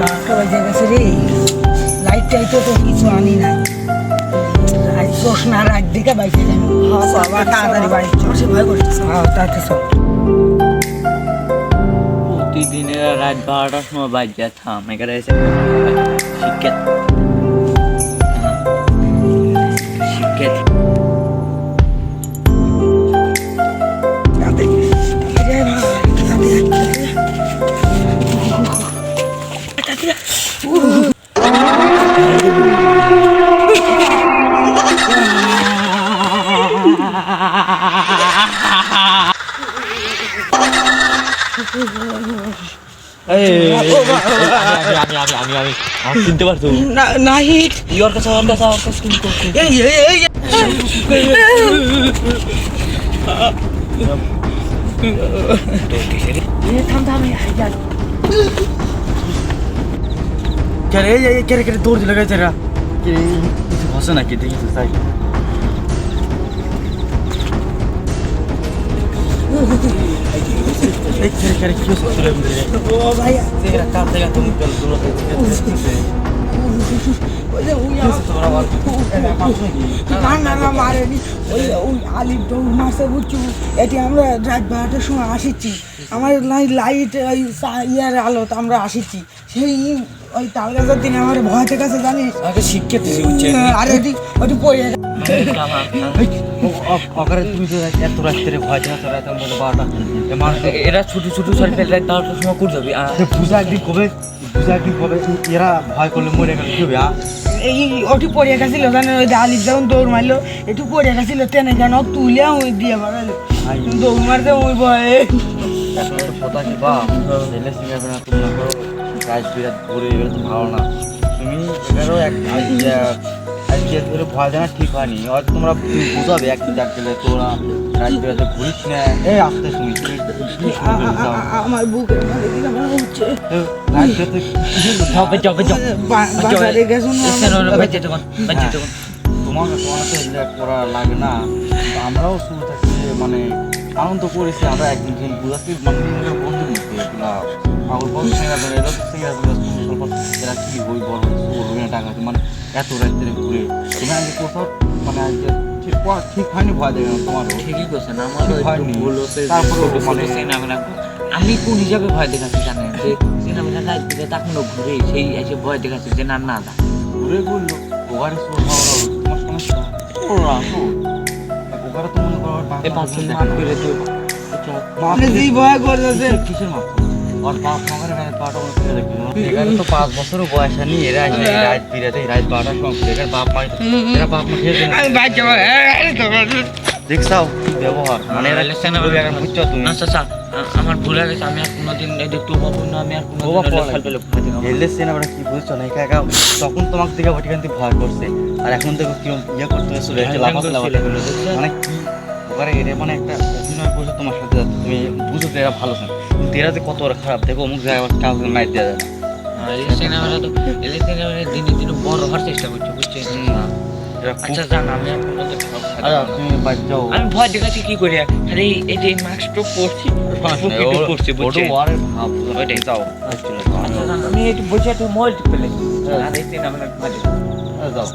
বারোটা বাজে রে লাইট টাইটও তো কিছু আনি নাই আজ না রাত দিকে বাইকে তাড়াতাড়ি বাড়ি প্রতিদিনের রাত বারোটার সময় বাজ্যা থাম এখানে এসে শিক্ষিত আমি আমি আমি আমি আমি চিনতে পারছ। নাহি ইয়োর কাছে আমার তুমি করছ এই এই এই থাম থাম কেরে এই এই কেরে কেরে দৌড় দিল গেছে রা কে কিছু নাকি? দেখি তো তাই। এটি আমরা রাত বারোটার সময় আসিছি আমার লাই লাইট ওই ইয়ার আলো তো আমরা আসিছি সেই ওই তাল গাছের দিনে আমার ভয় থেকে আছে জানিস শিক্ষা আর ওটি পড়ে অকারে তুমি তো ভয় দেখা তোরা এত বলে বারোটা এরা ছোট ছোট সারি যাবি পূজা একদিন কবে পূজা একদিন কবে এরা ভয় করলে মরে গেলে কি হবে? এই ওটি পড়ে গেছিল জানেন ওই আলির যখন দৌড় মারলো একটু পড়ে গেছিল টেনে কেন তুলে ওই দিয়ে বাড়ালো দৌড় মারতে ওই ভয়ে কথা কি বা ছেলে সিঙ্গার না তুমি ভালো না তুমি এগারো এক আজকে ধরে ভয় দেওয়া ঠিক হয়নি। হয়তো তোমরা বুঝাবে এক যাক গেলে তোরা রাজ বিরাটে ঘুরিস না। এই আসতে? আ- আমার বুকের মধ্যে কি কেমন হচ্ছে। বাজারে বাচ্চা তখন বাচ্চা তখন। করা লাগে না। আমরাও শুরু থেকে মানে আনন্দ করেছি আমরা একদিন দিন বুঝাচ্ছি মানে নিজেদের বন্ধুর মধ্যে এগুলা। ধরে এরা তো ধরে এরা কি হই বড় টাকা মানে এত রাত্রে ঘুরে। তুমি আজকে কোথাও মানে আজকে ঠিক ঠিক হয়নি ভয় দেবে না তোমারও। ঠিকই করছেন হয়নি। ভুল হচ্ছে ছোট মানে- আমি কোন হিসাবে ভয় দেখাচ্ছি জানেন? যে সিনেমা লাইট দিলে তাকুনো ঘুরে সেই এসে ভয় দেখাচ্ছে যে না না না। ঘুরে ঘুরলো ওখানে চোর হওয়ার তোমার সমস্যা? ওরা তো তো মনে করো মার করে দিও। আপনি যেই ভয় করতেছে কিসের- কিসের মনে এখানে তো পাঁচ বছরও বয়স হয়নি এরা আসে রাত বিরাতে এই রাত বারোটার সময় এখানে বাপ এরা মা খেয়ে দেখছাও কি ব্যবহার। মানে এরা বুঝছ তুমি? আচ্ছা আচ্ছা আমার ভুল হয়ে গেছে আমি আর কোনোদিন এই দেখতে পাবো না আমি আর কোনোদিন কি বুঝছ না একা একা তখন তোমাকে দেখে ওইখান থেকে ভয় করছে আর এখন দেখো কিরম ইয়ে করতে চলে যাচ্ছে মানে কি ওখানে এরা মানে একটা অভিনয় করছে তোমার সাথে তুমি বুঝো যে এরা ভালো না কিন্তু এরা যে কত ওরা খারাপ দেখো অমুক জায়গায় কাউকে মাইর দেওয়া যায়। না তো দিনে দিনে বড় হওয়ার চেষ্টা করছে খুব আচ্ছা জান আমি আচ্ছা না। আমি ভয় দেখাচ্ছি কি করে খালি এই যে মাস্কটা পরছি পকেটে পরছি বুঝছেন ওয়ারের ভাব ওইটাই। যাও। আচ্ছা আমি একটু বসে একটু মোবাইল টিপে আর এই সিনেমাটা ভয় যাও।